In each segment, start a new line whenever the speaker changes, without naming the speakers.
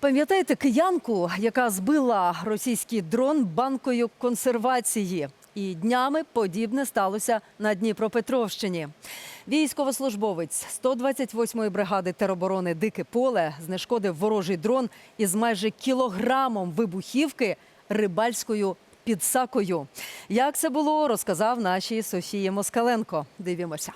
Пам'ятаєте киянку, яка збила російський дрон банкою консервації? І днями подібне сталося на Дніпропетровщині. Військовослужбовець 128-ї бригади тероборони Дике поле знешкодив ворожий дрон із майже кілограмом вибухівки рибальською підсакою. Як це було, розказав нашій Софії Москаленко. Дивімося.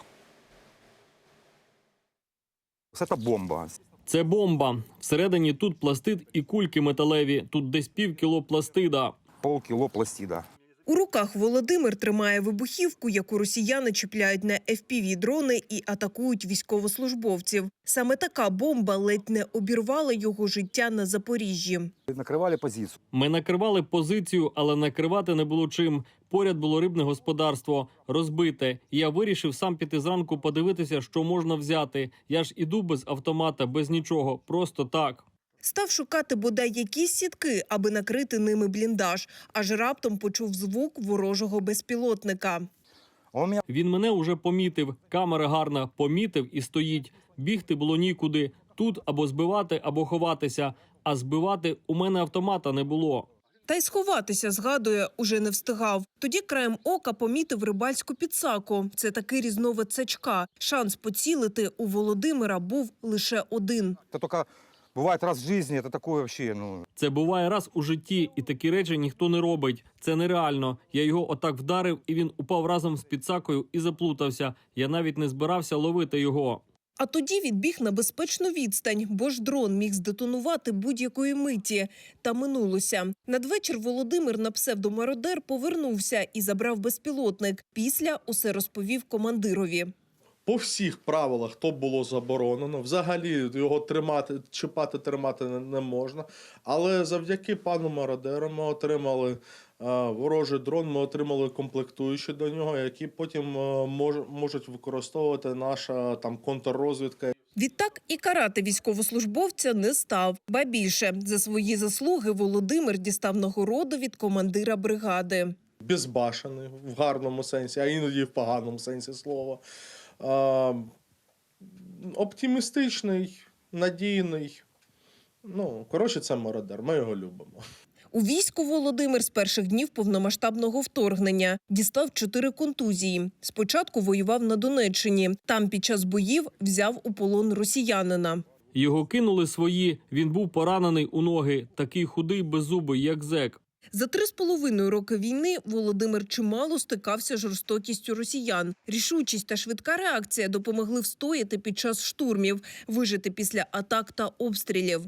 Це бомба.
Це бомба. Всередині тут пластид і кульки металеві. Тут десь пів кіло пластида.
Полкіло пластида.
У руках Володимир тримає вибухівку, яку росіяни чіпляють на FPV-дрони і атакують військовослужбовців. Саме така бомба ледь не обірвала його життя на Запоріжжі.
Накривали позицію.
Ми накривали позицію, але накривати не було чим. Поряд було рибне господарство, розбите. Я вирішив сам піти зранку подивитися, що можна взяти. Я ж іду без автомата, без нічого, просто так.
Став шукати бодай якісь сітки, аби накрити ними бліндаж, аж раптом почув звук ворожого безпілотника.
Він мене уже помітив. Камера гарна, помітив і стоїть. Бігти було нікуди. Тут або збивати, або ховатися. А збивати у мене автомата не було.
Та й сховатися, згадує, уже не встигав. Тоді краєм ока помітив рибальську підсаку. Це такий різновид сачка. Шанс поцілити у Володимира був лише один.
це буває раз в житті, це таке вообще, ну.
Це буває раз у житті, і такі речі ніхто не робить. Це нереально. Я його отак вдарив, і він упав разом з підсакою і заплутався. Я навіть не збирався ловити його.
А тоді відбіг на безпечну відстань, бо ж дрон міг здетонувати будь-якої миті. Та минулося. Надвечір Володимир на псевдомародер повернувся і забрав безпілотник. Після усе розповів командирові.
По всіх правилах то було заборонено. Взагалі його тримати, чіпати, тримати не, можна. Але завдяки пану мародеру ми отримали е, ворожий дрон, ми отримали комплектуючі до нього, які потім е, мож, можуть використовувати наша там контррозвідка.
Відтак і карати військовослужбовця не став. Ба більше за свої заслуги Володимир дістав нагороду від командира бригади.
Безбашений в гарному сенсі, а іноді в поганому сенсі слова. Е, оптимістичний, надійний. Ну, коротше, це мародер. Ми його любимо.
У війську Володимир з перших днів повномасштабного вторгнення дістав чотири контузії. Спочатку воював на Донеччині. Там під час боїв взяв у полон росіянина.
Його кинули свої. Він був поранений у ноги, такий худий беззубий, як зек.
За три з половиною роки війни Володимир чимало стикався з жорстокістю росіян. Рішучість та швидка реакція допомогли встояти під час штурмів, вижити після атак та обстрілів.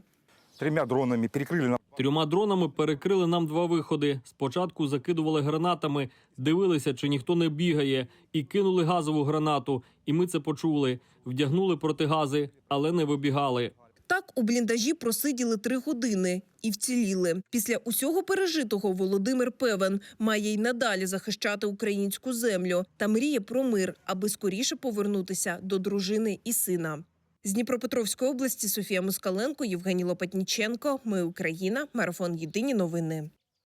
Трьома дронами перекрили нам.
Трьома дронами перекрили нам два виходи. Спочатку закидували гранатами, дивилися, чи ніхто не бігає, і кинули газову гранату. І ми це почули. Вдягнули протигази, але не вибігали.
Так у бліндажі просиділи три години і вціліли. Після усього пережитого Володимир певен має й надалі захищати українську землю та мріє про мир, аби скоріше повернутися до дружини і сина. З Дніпропетровської області Софія Москаленко, Євгеній Лопатніченко. Ми Україна. Марафон Єдині новини.